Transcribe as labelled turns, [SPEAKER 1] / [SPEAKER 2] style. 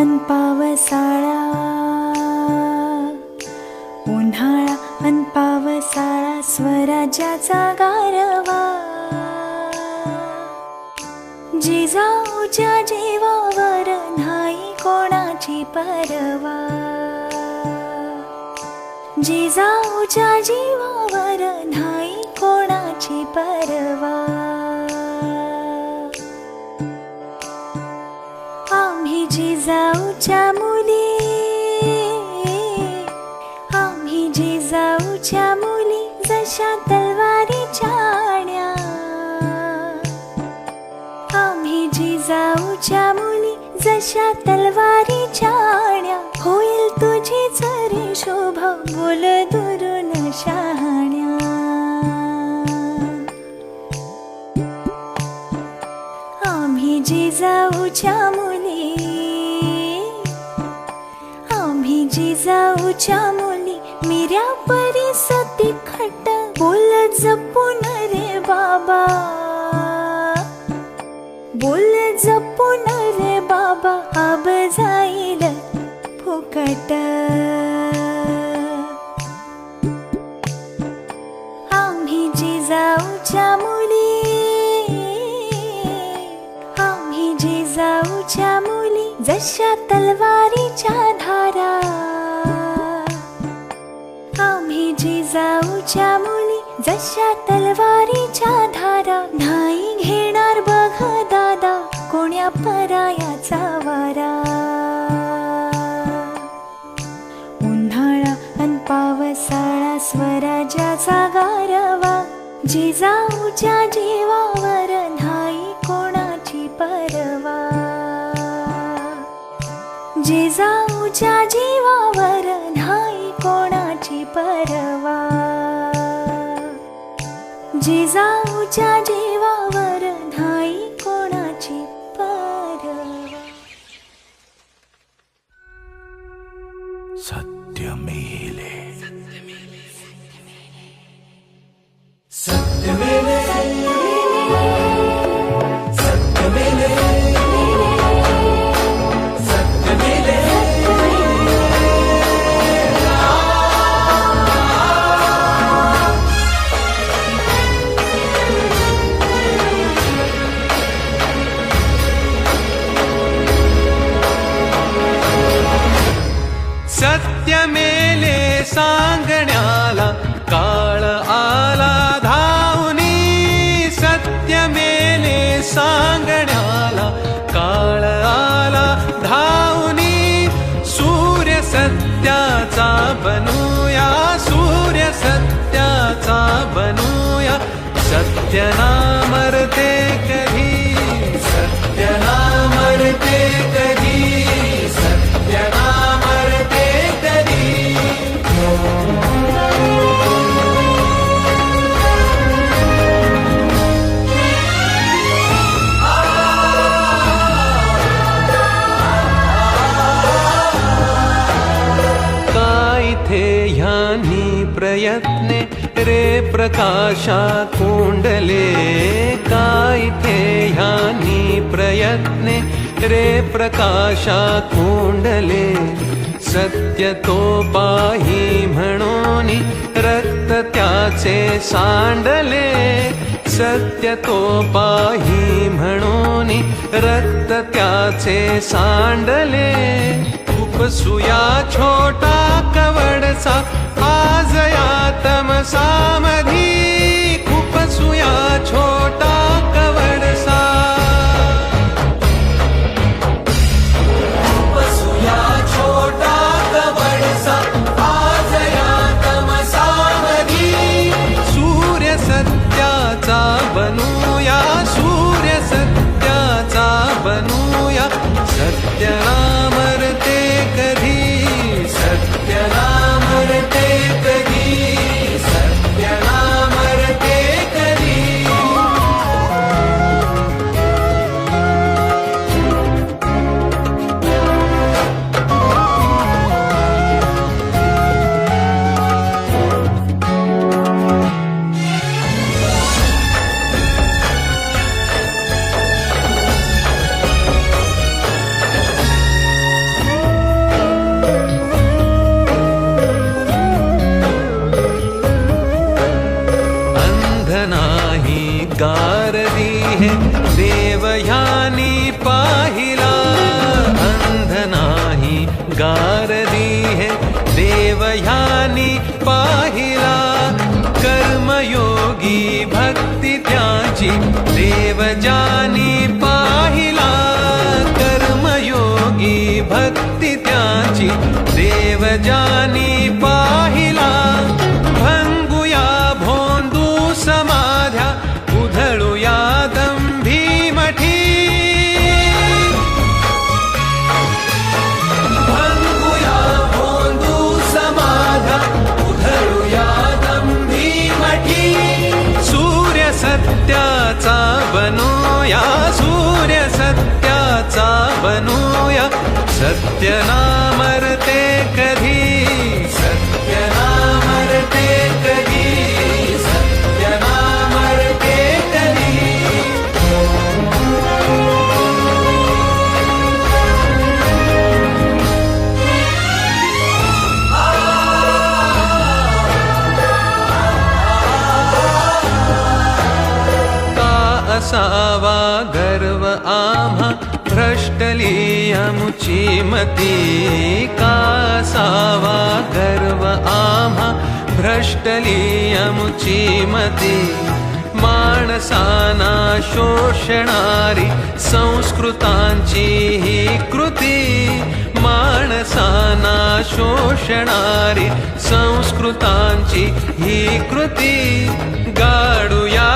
[SPEAKER 1] अन पावसाळा. उन्हाळा अन पावसाळा स्वराज्याचा गारवा. जिजाऊच्या जीवावर नाही कोणाची परवा. जिजाऊच्या जीवा जिजाऊच्या मुली. आम्ही जिजाऊच्या मुली जशा तलवारीच्या आण्या. आम्ही जिजाऊच्या मुली जशा तलवारीच्या आण्या. होईल तुझी चरी शोभा बोल दुरून शहाण्या. आम्ही जिजाऊच्या मुली जिजाऊच्या मुली मिऱ्या परी सती खट बोल जपून रे बाबा. बोल जपून रे बाबा आब जाईल फुकट. आम्ही जिजाऊच्या मुली आम्ही जिजाऊच्या मुली जशा तलवारीच्या धारा. जिजाऊच्या मुली जशा तलवारीच्या धारा नाही घेणार बघा दादा कोण्या परायाचा वारा. उन्हाळा अन पावसाळा स्वराज्याचा गारवा. जिजाऊच्या जीवावर नाही कोणाची परवा. जिजाऊच्या जी कोणाची परवा. जिजाऊच्या जीवावर
[SPEAKER 2] सत्य
[SPEAKER 3] मेले सांगण्याला काळ आला धावनी सत्यमेले सांगण्याला काळ आला धावनी सूर्य सत्याचा बनूया सूर्य सत्याचा बनूया सत्य नामरते कधी सत्य प्रयत्ने रे प्रकाशा कुंडले काय थे ह्यानी प्रयत्ने रे प्रकाशा कुंडले? सत्य तो पाही म्हणून रक्त त्याचे सांडले सत्य तो पाही म्हणून रक्त त्याचे सांडले. उपसुया छोटा कवडसा तमसामधी त्याची देव जानी पाहिला कर्मयोगी भक्त बनूया सत्य नामरते कधी। सत्य नामरते कधी। सत्य कधी। का असावा गर्व आम्हा भ्रष्टलीयमुची मती कासावा गर्व आम्हा भ्रष्टलीयमुची मती माणसाना शोषणारी संस्कृतांची ही कृती माणसाना शोषणारी संस्कृतांची ही कृती गाडूया